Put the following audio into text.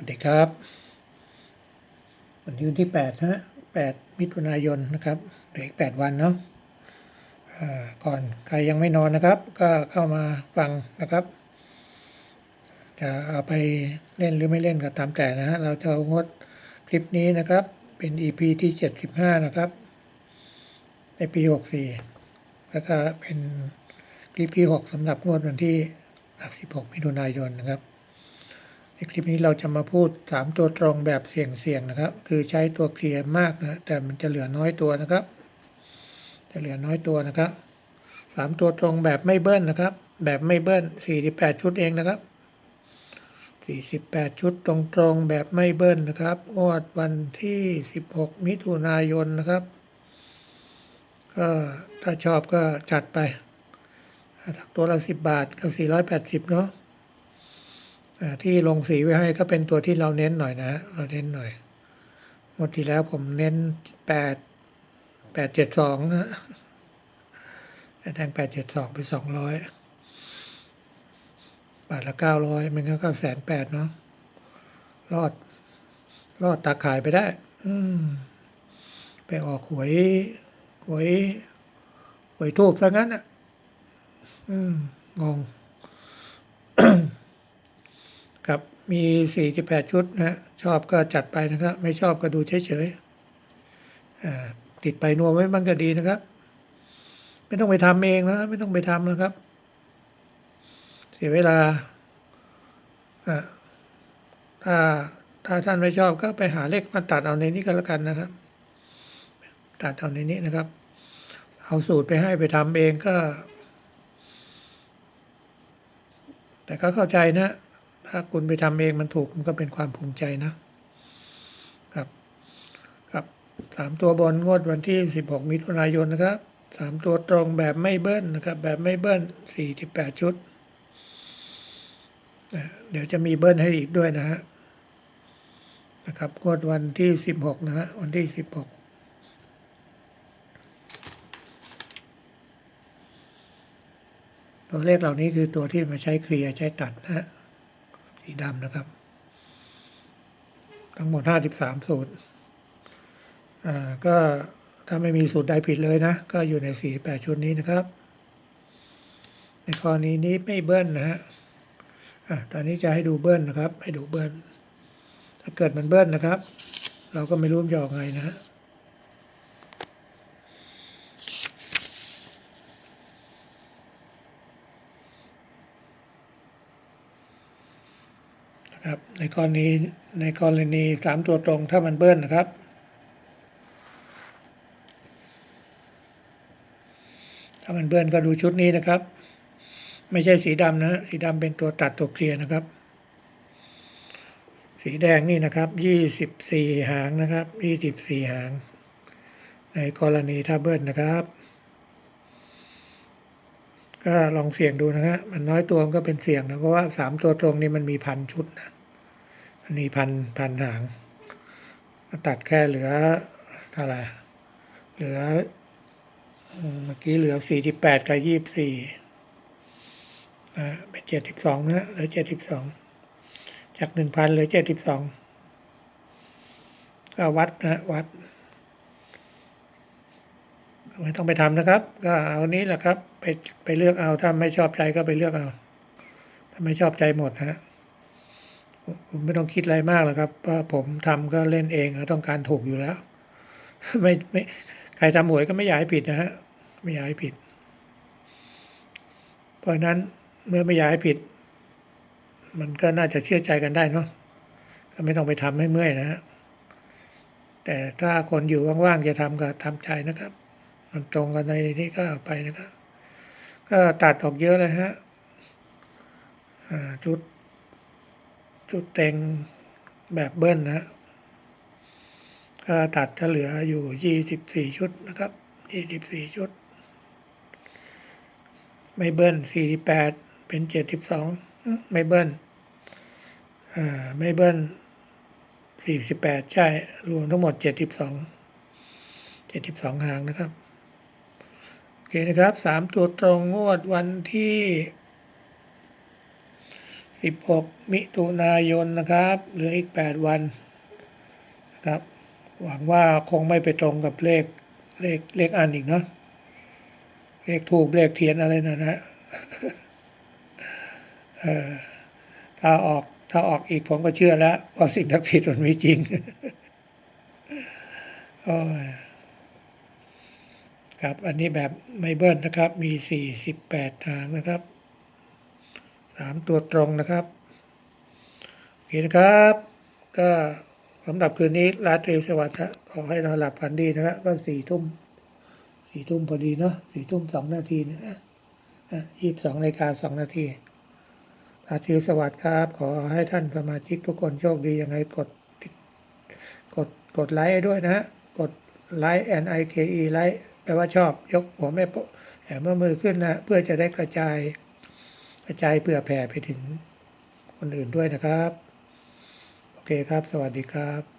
วัสดีครับ วันที่วันที่แปดนะฮะแปดมิถุนายนนะครับเหลืออีกแปดวันเนาะก่อนใครยังไม่นอนนะครับ ก็เข้ามาฟังนะครับ จะเอาไปเล่นหรือไม่เล่นก็ตามแต่นะฮะเราจะงดคลิปนี้นะครับ เป็น EP ที่เจ็ดสิบห้านะครับ ในปีหกสี่แล้วก็เป็นคลิปที่หกสำหรับงวดวันที่สิบหกมิถุนายนนะครับ ในคลิปนี้เราจะมาพูดสามตัวตรงแบบเสี่ยงๆนะครับ คือใช้ตัวเคลียร์มากนะแต่มันจะเหลือน้อยตัวนะครับ จะเหลือน้อยตัวนะครับสามตัวตรงแบบไม่เบิ้ลนะครับ แบบไม่เบิ้ลสี่สิบแปดชุดเองนะครับสี่สิบแปดชุดตรงๆแบบไม่เบิ้ลนะครับงวดวันที่สิบหกมิถุนายนนะครับก็ถ้าชอบก็จัดไปถ้าตัวละสิบบาทก็สี่ร้อยแปดสิบเนาะ ที่ลงสีไว้ให้ก็เป็นตัวที่เราเน้นหน่อยนะเราเน้นหน่อยหมดที่แล้วผมเน้นแปดแปดเจ็ดสองนะแทงแปดเจ็ดสองไปสองร้อยบาทละเก้าร้อยมันก็เก้าแสนแปดเนาะรอด รอดตาขายไปได้ อืมไปออกหวยหวยหวยทูบซะงั้นอะ อืมงง ครับมี 48 ชุดนะฮะชอบก็จัดไปนะครับ ไม่ชอบก็ดูเฉยๆติดไปนัวไว้บ้างก็ดีนะครับ ไม่ต้องไปทำเองนะ ไม่ต้องไปทำนะครับ เสียเวลาอ่าถ้าถ้าท่านไม่ชอบก็ไปหาเลขมาตัดเอาในนี้ก็แล้วกันนะครับ ตัดเอาในนี้นะครับ เอาสูตรไปให้ไปทำเองก็ แต่ก็เข้าใจนะ ถ้าคุณไปทำเองมันถูกมันก็เป็นความภูมิใจนะครับ ครับสามตัวบนงวดวันที่สิบหกมิถุนายนนะครับสามตัวตรงแบบไม่เบิ้ลนะครับ แบบไม่เบิ้ลสี่สิบแปดชุด เดี๋ยวจะมีเบิ้ลให้อีกด้วยนะฮะนะครับงวดวันที่สิบหกนะฮะวันที่สิบหกตัวเลขเหล่านี้คือตัวที่มาใช้เคลียร์ใช้ตัดนะฮะ สีดำนะครับ ทั้งหมดห้าสิบสามสูตรอ่าก็ถ้าไม่มีสูตรใดผิดเลยนะ ก็อยู่ในสี่แปดชุดนี้นะครับ ในข้อนี้นี้ไม่เบิ้ลนะฮะอ่าตอนนี้จะให้ดูเบิ้ลนะครับ ให้ดูเบิ้ลถ้าเกิดมันเบิ้ลนะครับ เราก็ไม่รู้จะออกไงนะฮะ นะครับในกรณีในกรณีสามตัวตรงถ้ามันเบิ้ลนะครับ ถ้ามันเบิ้ลก็ดูชุดนี้นะครับ ไม่ใช่สีดำนะสีดำเป็นตัวตัดตัวเคลียร์นะครับ สีแดงนี่นะครับยี่สิบสี่หางนะครับยี่สิบสี่หาง ในกรณีถ้าเบิ้ลนะครับ ก็ลองเสี่ยงดูนะฮะมันน้อยตัวมันก็เป็นเสี่ยงนะเพราะว่าสามตัวตรงนี่มันมีพันชุดนะมันมีพันพันหางตัดแค่เหลือเท่าไหร่เหลือเมื่อกี้เหลือสี่สิบแปดกับยี่สิบสี่อ่าเป็นเจ็ดสิบสองนะเหลือเจ็ดสิบสองจากหนึ่งพันเหลือเจ็ดสิบสองก็วัดนะวัด ไม่ต้องไปทำนะครับ ก็เอานี้แหละครับ ไปไปเลือกเอาถ้าไม่ชอบใจก็ไปเลือกเอา ถ้าไม่ชอบใจหมดฮะผมไม่ต้องคิดอะไรมากหรอกครับเพราะผมทำก็เล่นเองก็ต้องการถูกอยู่แล้ว ไม่ไม่ใครทำหวยก็ไม่อยากให้ผิดนะฮะไม่อยากให้ผิด เพราะนั้นเมื่อไม่อยากให้ผิด มันก็น่าจะเชื่อใจกันได้เนาะก็ไม่ต้องไปทำให้เมื่อยนะฮะแต่ถ้าคนอยู่ว่างๆจะทำก็ทำใจนะครับ มันตรงกันในนี้ก็ไปนะครับก็ตัดออกเยอะเลยฮะชุด ชุดเต็งแบบเบิ้ลนะก็ตัดจะเหลืออยู่ยี่สิบสี่ชุดนะครับยี่สิบสี่ชุด ไม่เบิ้ลสี่สิบแปดเป็นเจ็ดสิบสองไม่เบิ้ลอ่าไม่เบิ้ลสี่สิบแปดใช่ รวมทั้งหมดเจ็ดสิบสองเจ็ดสิบสองหางนะครับ เคนะครับสามตัวตรงงวดวันที่ 16 มิถุนายนนะครับ เหลืออีก 8 วันนะครับ หวังว่าคงไม่ไปตรงกับเลขเลขเลขอันอีกเนาะเลขถูกเลขเทียนอะไรนะนะเออถ้าออกถ้าออกอีกผมก็เชื่อแล้วว่าสิ่งศักดิ์มันมีจริงโอ้ย ครับ อันนี้แบบไม่เบิ้ลนะครับ มี 48 ทางนะครับสามตัวตรงนะครับ โอเคนะครับ ก็สำหรับคืนนี้ราตรีสวัสดิ์ฮะขอให้นอนหลับฝันดีนะครับก็สี่ทุ่มสี่ทุ่มพอดีเนาะสี่ทุ่มสองนาทีนะยี่สิบสองนาฬิกาสองนาทีราตรีสวัสดิ์ครับ ขอให้ท่านสมาชิกทุกคนโชคดียังไงกดกดกดไลค์ด้วยนะฮะกดไลค์ N I K E ไลค์ แปลว่าชอบยกหัวแม่โปะแหมเมื่อมือขึ้นนะเพื่อจะได้กระจาย กระจายเพื่อแผ่ไปถึงคนอื่นด้วยนะครับ โอเคครับ สวัสดีครับ